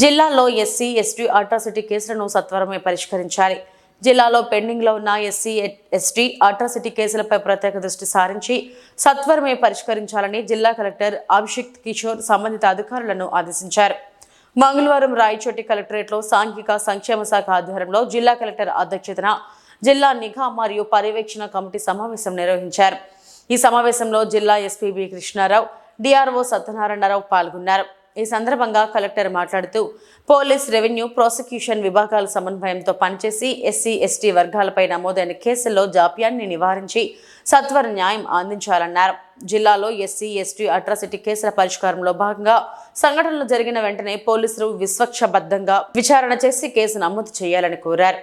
జిల్లాలో SC ST atrocity కేసులను సత్వరమే పరిష్కరించాలి. జిల్లాలో పెండింగ్లో ఉన్న ఎస్సీ ఎస్టీ అట్రాసిటీ కేసులపై ప్రత్యేక దృష్టి సారించి సత్వరమే పరిష్కరించాలని జిల్లా కలెక్టర్ అభిషేక్ కిషోర్ సంబంధిత అధికారులను ఆదేశించారు. మంగళవారం రాయచోటి కలెక్టరేట్లో సాంఘిక సంక్షేమ శాఖ ఆధ్వర్యంలో జిల్లా కలెక్టర్ అధ్యక్షతన జిల్లా నిఘా మరియు పర్యవేక్షణ కమిటీ సమావేశం నిర్వహించారు. ఈ సమావేశంలో జిల్లా SP B Krishna Rao DRO Satyanarayana Rao పాల్గొన్నారు. ఈ సందర్భంగా కలెక్టర్ మాట్లాడుతూ పోలీస్ రెవెన్యూ ప్రాసిక్యూషన్ విభాగాల సమన్వయంతో పనిచేసి ఎస్సీ ఎస్టీ వర్గాలపై నమోదైన కేసుల్లో జాప్యాన్ని నివారించి సత్వర న్యాయం అందించాలన్నారు. జిల్లాలో ఎస్సీ ఎస్టీ అట్రాసిటీ కేసుల పరిష్కారంలో భాగంగా సంఘటనలు జరిగిన వెంటనే పోలీసులు విశ్వక్షబద్ధంగా విచారణ చేసి కేసు నమోదు చేయాలని కోరారు.